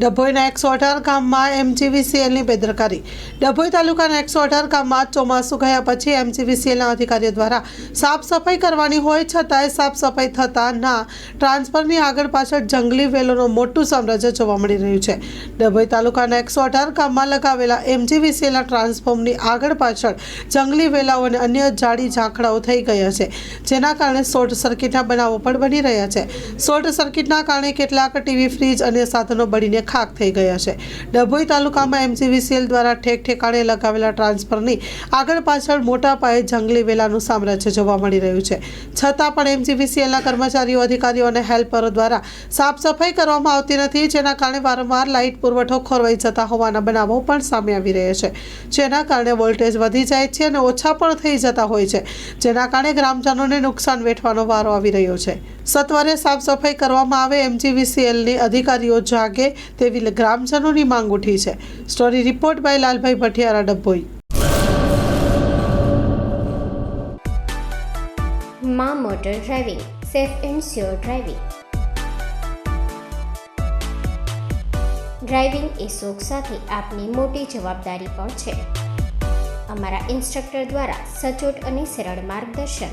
ડભોઈના એકસો અઢાર ગામમાં એમજીવીસીએલની બેદરકારી. ડભોઈ તાલુકાના એકસો અઢાર ગામમાં ચોમાસું ગયા પછી એમજીવીસીએલના અધિકારીઓ દ્વારા સાફ સફાઈ કરવાની હોય છતાંય સાફ સફાઈ થતાં ના ટ્રાન્સફરની આગળ પાછળ જંગલી વેલોનું મોટું સામ્રાજ્ય જોવા મળી રહ્યું છે. ડભોઈ તાલુકાના એકસો અઢાર ગામમાં લગાવેલા એમજીવીસીએલના ટ્રાન્સફોર્મની આગળ પાછળ જંગલી વેલાઓ અને અન્ય જાડી ઝાંખડાઓ થઈ ગયા છે, જેના કારણે શોર્ટ સર્કિટના બનાવો પણ બની રહ્યા છે. શોર્ટ સર્કિટના કારણે કેટલાક ટીવી, ફ્રીજ અને સાધનો બળીને ખાક થઈ ગયા છે. ડભોઈ તાલુકામાં એમજીવીસીએલ દ્વારા ઠેક ઠેકાણે લગાવેલા ટ્રાન્સફરની આગળ પાછળ મોટા પાયે જંગલી વેલાનું સામ્રાજ્ય જોવા મળી રહ્યું છે. છતાં પણ એમજીવીસીએલના કર્મચારીઓ, અધિકારીઓ અને હેલ્પરો દ્વારા સાફ સફાઈ કરવામાં આવતી નથી, જેના કારણે વારંવાર લાઇટ પુરવઠો ખોરવાઈ જતા હોવાના બનાવો પણ સામે આવી રહ્યા છે. જેના કારણે વોલ્ટેજ વધી જાય છે અને ઓછા પણ થઈ જતા હોય છે. જેના કારણે ગ્રામજનોને નુકસાન વેઠવાનો વારો આવી રહ્યો છે. સત્વરે સાફ સફાઈ કરવામાં આવે એમજીવીસીએલની અધિકારીઓ જાગે તેવી ગ્રામજનોની માંગ ઉઠી છે. Story report by Lalbhai Bhathiyara Dabhoi. મા motor driving, safe and sure driving. Driving એ શોખ સાથે આપની મોટી જવાબદારી પણ છે. અમારા ઇન્સ્ટ્રક્ટર દ્વારા સચોટ અને સરળ માર્ગદર્શન